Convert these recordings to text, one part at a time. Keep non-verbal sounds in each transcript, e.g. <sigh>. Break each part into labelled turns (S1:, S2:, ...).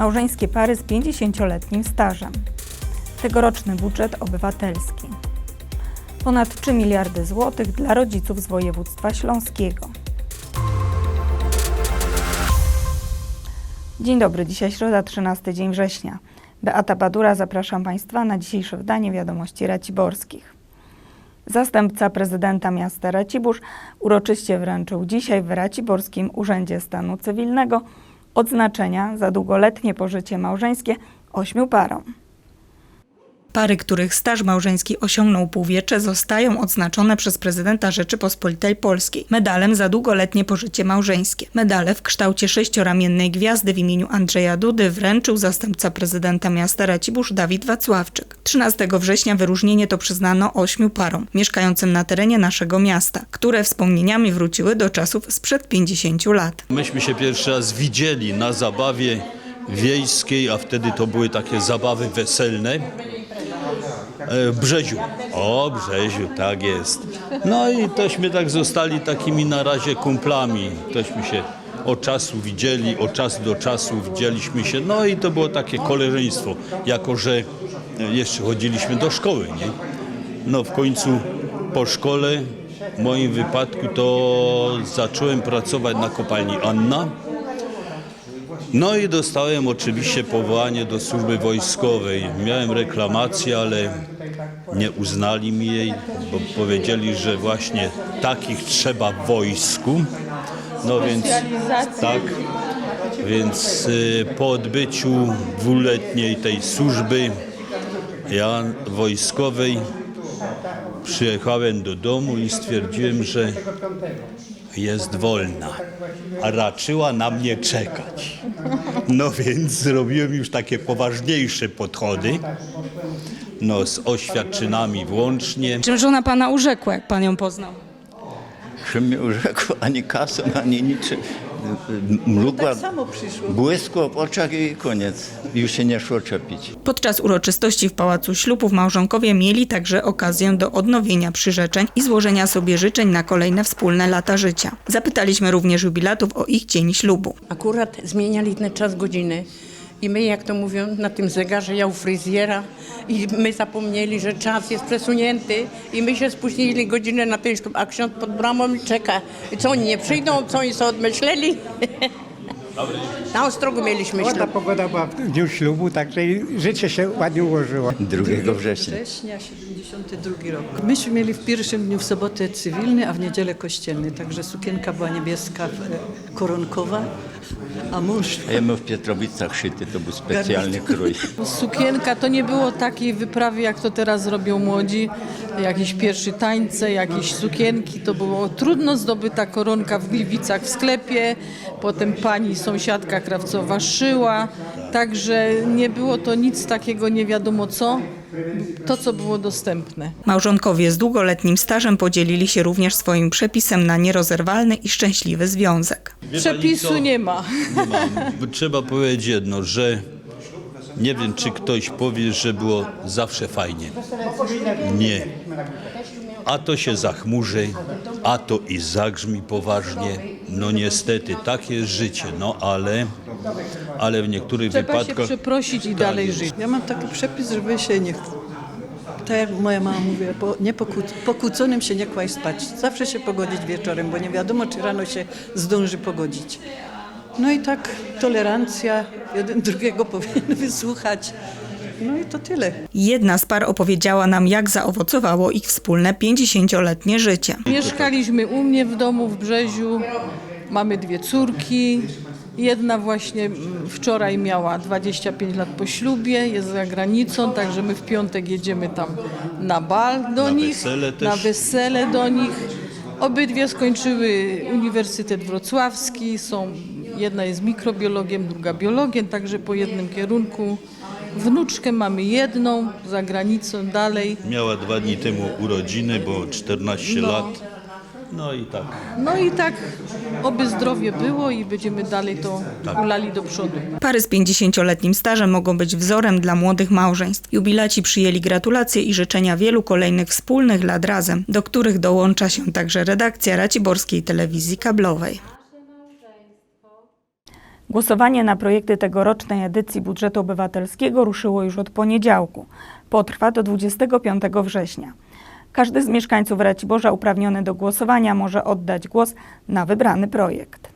S1: Małżeńskie pary z 50-letnim stażem. Tegoroczny budżet obywatelski. Ponad 3 miliardy złotych dla rodziców z województwa śląskiego. Dzień dobry, dzisiaj środa, 13 dzień września. Beata Badura, zapraszam Państwa na dzisiejsze wydanie Wiadomości Raciborskich. Zastępca prezydenta miasta Racibórz uroczyście wręczył dzisiaj w Raciborskim Urzędzie Stanu Cywilnego odznaczenia za długoletnie pożycie małżeńskie ośmiu parom. Pary, których staż małżeński osiągnął półwiecze, zostają odznaczone przez prezydenta Rzeczypospolitej Polskiej medalem za długoletnie pożycie małżeńskie. Medale w kształcie sześcioramiennej gwiazdy w imieniu Andrzeja Dudy wręczył zastępca prezydenta miasta Racibórz Dawid Wacławczyk. 13 września wyróżnienie to przyznano ośmiu parom mieszkającym na terenie naszego miasta, które wspomnieniami wróciły do czasów sprzed 50 lat.
S2: Myśmy się pierwszy raz widzieli na zabawie wiejskiej, a wtedy to były takie zabawy weselne. E, Brzeziu. O, Brzeziu, tak jest. No i tośmy tak zostali takimi na razie kumplami. Tośmy się od czasu widzieli, od czasu do czasu widzieliśmy się. No i to było takie koleżeństwo, jako że e, jeszcze chodziliśmy do szkoły, nie? No w końcu po szkole, w moim wypadku to zacząłem pracować na kopalni Anna. No i dostałem oczywiście powołanie do służby wojskowej. Miałem reklamację, ale nie uznali mi jej, bo powiedzieli, że właśnie takich trzeba w wojsku. No więc tak, więc y, po odbyciu dwuletniej tej służby ja wojskowej przyjechałem do domu i stwierdziłem, że jest wolna, a raczyła na mnie czekać. No więc zrobiłem już takie poważniejsze podchody, no z oświadczynami włącznie.
S1: Czym żona pana urzekła, jak pan ją poznał?
S3: Czym mnie urzekł, ani kasą, ani niczym. Mrugła, błysku w oczach i koniec. Już się nie szło czepić.
S1: Podczas uroczystości w Pałacu Ślubów małżonkowie mieli także okazję do odnowienia przyrzeczeń i złożenia sobie życzeń na kolejne wspólne lata życia. Zapytaliśmy również jubilatów o ich dzień ślubu.
S4: Akurat zmieniali ten czas godziny. I my, jak to mówią, na tym zegarze ja u fryzjera i my zapomnieli, że czas jest przesunięty i my się spóźnili godzinę na ślub, a ksiądz pod bramą czeka. I co, oni nie przyjdą? Co oni sobie odmyśleli? <laughs> Na Ostrogu mieliśmy
S5: Ładna
S4: ślub.
S5: pogoda była w dniu ślubu, także życie się ładnie ułożyło.
S3: 2 września.
S6: września 72 rok. Myśmy mieli w pierwszym dniu w sobotę cywilny, a w niedzielę kościelny. Także sukienka była niebieska, e, koronkowa, a mąż
S3: A ja w Pietrowicach szyty, to był specjalny krój.
S7: Sukienka to nie było takiej wyprawy, jak to teraz robią młodzi. Jakieś pierwsze tańce, jakieś sukienki. To było trudno zdobyta koronka w Gliwicach w sklepie. Potem pani sąsiadka krawcowa szyła. Także nie było to nic takiego nie wiadomo co. To, co było dostępne.
S1: Małżonkowie z długoletnim stażem podzielili się również swoim przepisem na nierozerwalny i szczęśliwy związek.
S7: Przepisu nie ma.
S2: Nie mam. Trzeba powiedzieć jedno, że nie wiem, czy ktoś powie, że było zawsze fajnie. Nie. A to się zachmurzy, a to i zagrzmi poważnie. No niestety, takie jest życie, no ale, ale w niektórych
S7: Trzeba się
S2: wypadkach...
S7: przeprosić i dalej żyć.
S6: Ja mam taki przepis, żeby się nie... Tak jak moja mama mówi, po, nie pokłó, pokłóconym się nie kłaść spać. Zawsze się pogodzić wieczorem, bo nie wiadomo, czy rano się zdąży pogodzić. No i tak tolerancja, jeden <laughs> drugiego powinien wysłuchać. No i to tyle.
S1: Jedna z par opowiedziała nam, jak zaowocowało ich wspólne 50-letnie życie.
S7: Mieszkaliśmy u mnie w domu w Brzeziu. Mamy dwie córki. Jedna właśnie mm, wczoraj miała 25 lat po ślubie, jest za granicą, także my w piątek jedziemy tam na bal do
S2: Na
S7: nich,
S2: wesele też.
S7: na wesele do nich. Obydwie skończyły Uniwersytet Wrocławski, są, jedna jest mikrobiologiem, druga biologiem, także po jednym kierunku. Wnuczkę mamy jedną, za granicą dalej.
S2: Miała dwa dni temu urodziny, bo 14
S7: No.
S2: lat. No i tak.
S7: No i tak, oby zdrowie było i będziemy dalej to
S2: Tak.
S7: ulali do przodu.
S1: Pary z 50-letnim stażem mogą być wzorem dla młodych małżeństw. Jubilaci przyjęli gratulacje i życzenia wielu kolejnych wspólnych lat razem, do których dołącza się także redakcja Raciborskiej Telewizji Kablowej. Głosowanie na projekty tegorocznej edycji budżetu obywatelskiego ruszyło już od poniedziałku. Potrwa do 25 września. Każdy z mieszkańców Raciborza uprawniony do głosowania może oddać głos na wybrany projekt.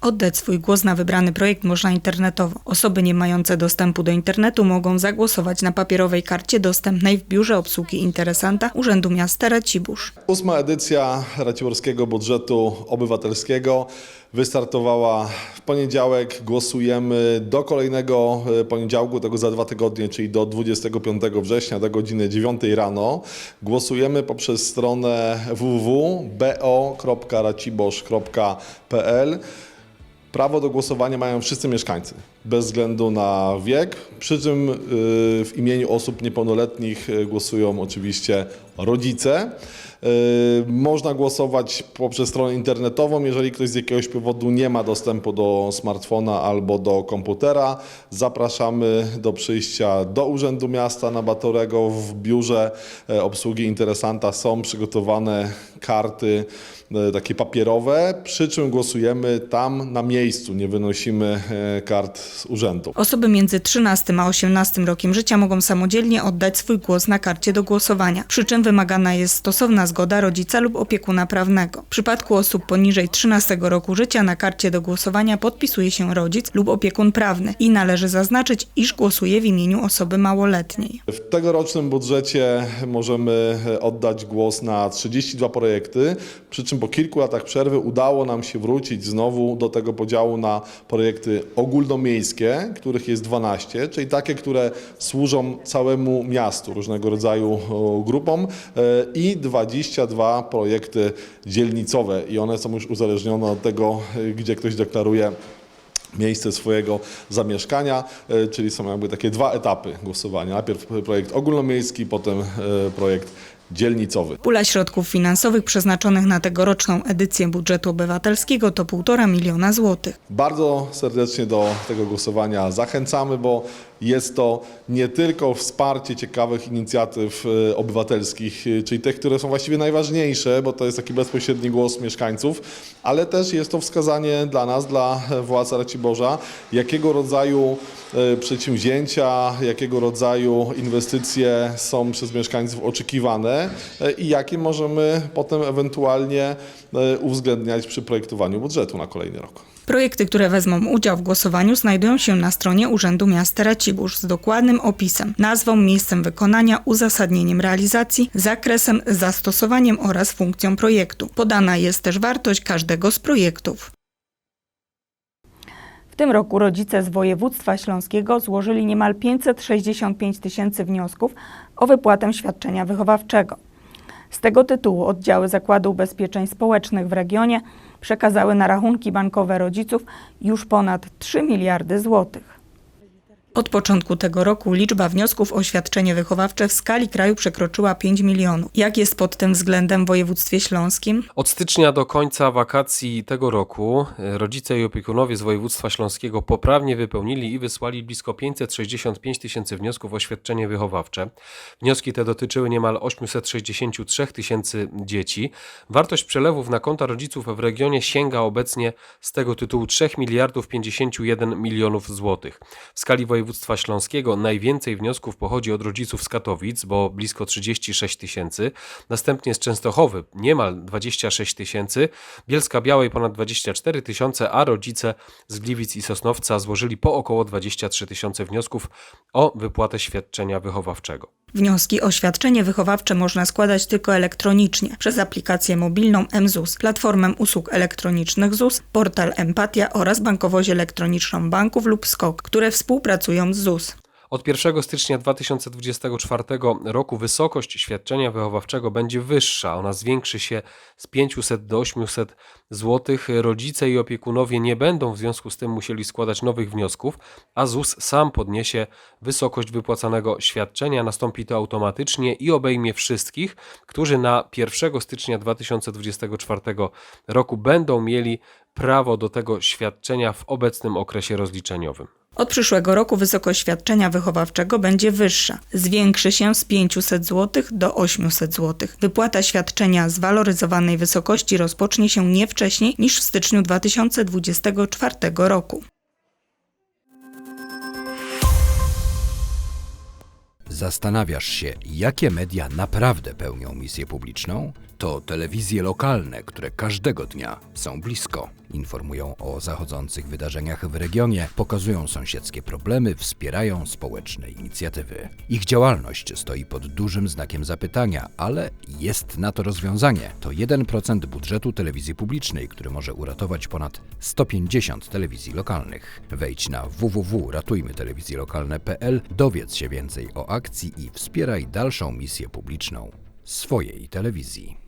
S1: Oddać swój głos na wybrany projekt można internetowo. Osoby nie mające dostępu do internetu mogą zagłosować na papierowej karcie dostępnej w Biurze Obsługi Interesanta Urzędu Miasta Racibórz.
S8: Ósma edycja Raciborskiego Budżetu Obywatelskiego wystartowała w poniedziałek. Głosujemy do kolejnego e, poniedziałku, tego za dwa tygodnie, czyli do 25 września do godziny 9 rano. Głosujemy poprzez stronę www.bo.raciborz.pl. Prawo do głosowania mają wszyscy mieszkańcy, bez względu na wiek, przy czym y, w imieniu osób niepełnoletnich y, głosują oczywiście rodzice. Y, Można głosować poprzez stronę internetową, jeżeli ktoś z jakiegoś powodu nie ma dostępu do smartfona albo do komputera. Zapraszamy do przyjścia do Urzędu Miasta na Batorego. W biurze e, obsługi interesanta są przygotowane karty e, takie papierowe, przy czym głosujemy tam na miejscu, nie wynosimy e, kart z urzędu.
S1: Osoby między 13 a 18 rokiem życia mogą samodzielnie oddać swój głos na karcie do głosowania, przy czym wymagana jest stosowna zgoda rodzica lub opiekuna prawnego. W przypadku osób poniżej 13 roku życia na karcie do głosowania podpisuje się rodzic lub opiekun prawny i należy zaznaczyć, iż głosuje w imieniu osoby małoletniej.
S8: W tegorocznym budżecie możemy e, oddać głos na 32 projekty, przy czym po kilku latach przerwy udało nam się wrócić znowu do tego podziału na projekty ogólnomiejskie, których jest 12, czyli takie, które służą całemu miastu, różnego rodzaju grupom i 22 projekty dzielnicowe i one są już uzależnione od tego, gdzie ktoś deklaruje miejsce swojego zamieszkania, e, czyli są jakby takie dwa etapy głosowania. Najpierw projekt ogólnomiejski, potem e, projekt dzielnicowy.
S1: Pula środków finansowych przeznaczonych na tegoroczną edycję budżetu obywatelskiego to 1,5 miliona złotych.
S8: Bardzo serdecznie do tego głosowania zachęcamy, bo jest to nie tylko wsparcie ciekawych inicjatyw e, obywatelskich, e, czyli tych, które są właściwie najważniejsze, bo to jest taki bezpośredni głos mieszkańców, ale też jest to wskazanie dla nas, dla władz Raciborza, jakiego rodzaju e, przedsięwzięcia, jakiego rodzaju inwestycje są przez mieszkańców oczekiwane i jakie możemy potem ewentualnie uwzględniać przy projektowaniu budżetu na kolejny rok.
S1: Projekty, które wezmą udział w głosowaniu, znajdują się na stronie Urzędu Miasta Racibórz z dokładnym opisem, nazwą, miejscem wykonania, uzasadnieniem realizacji, zakresem, zastosowaniem oraz funkcją projektu. Podana jest też wartość każdego z projektów. W tym roku rodzice z województwa śląskiego złożyli niemal 565 tysięcy wniosków o wypłatę świadczenia wychowawczego. Z tego tytułu oddziały Zakładu Ubezpieczeń Społecznych w regionie przekazały na rachunki bankowe rodziców już ponad 3 miliardy złotych. Od początku tego roku liczba wniosków o świadczenie wychowawcze w skali kraju przekroczyła 5 milionów. Jak jest pod tym względem w województwie śląskim?
S9: Od stycznia do końca wakacji tego roku e, rodzice i opiekunowie z województwa śląskiego poprawnie wypełnili i wysłali blisko 565 tysięcy wniosków o świadczenie wychowawcze. Wnioski te dotyczyły niemal 863 tysięcy dzieci. Wartość przelewów na konta rodziców w regionie sięga obecnie z tego tytułu 3 miliardów 51 milionów złotych. W skali województwa śląskiego. Najwięcej wniosków pochodzi od rodziców z Katowic, bo blisko 36 tysięcy, następnie z Częstochowy niemal 26 tysięcy, Bielska Białej ponad 24 tysiące, a rodzice z Gliwic i Sosnowca złożyli po około 23 tysiące wniosków o wypłatę świadczenia wychowawczego.
S1: Wnioski o świadczenie wychowawcze można składać tylko elektronicznie przez aplikację mobilną mZUS, platformę usług elektronicznych ZUS, portal Empatia oraz bankowość elektroniczną banków lub SKOK, które współpracują z ZUS.
S9: Od 1 stycznia 2024 roku wysokość świadczenia wychowawczego będzie wyższa. Ona zwiększy się z 500 do 800 zł. Rodzice i opiekunowie nie będą w związku z tym musieli składać nowych wniosków, a ZUS sam podniesie wysokość wypłacanego świadczenia. Nastąpi to automatycznie i obejmie wszystkich, którzy na 1 stycznia 2024 roku będą mieli prawo do tego świadczenia w obecnym okresie rozliczeniowym.
S1: Od przyszłego roku wysokość świadczenia wychowawczego będzie wyższa. Zwiększy się z 500 zł do 800 zł. Wypłata świadczenia zwaloryzowanej wysokości rozpocznie się nie wcześniej niż w styczniu 2024 roku.
S10: Zastanawiasz się, jakie media naprawdę pełnią misję publiczną? To telewizje lokalne, które każdego dnia są blisko. Informują o zachodzących wydarzeniach w regionie, pokazują sąsiedzkie problemy, wspierają społeczne inicjatywy. Ich działalność stoi pod dużym znakiem zapytania, ale jest na to rozwiązanie. To 1% budżetu telewizji publicznej, który może uratować ponad 150 telewizji lokalnych. Wejdź na www.ratujmytelewizjelokalne.pl, dowiedz się więcej o akcji i wspieraj dalszą misję publiczną swojej telewizji.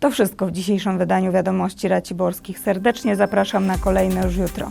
S1: To wszystko w dzisiejszym wydaniu Wiadomości Raciborskich. Serdecznie zapraszam na kolejne już jutro.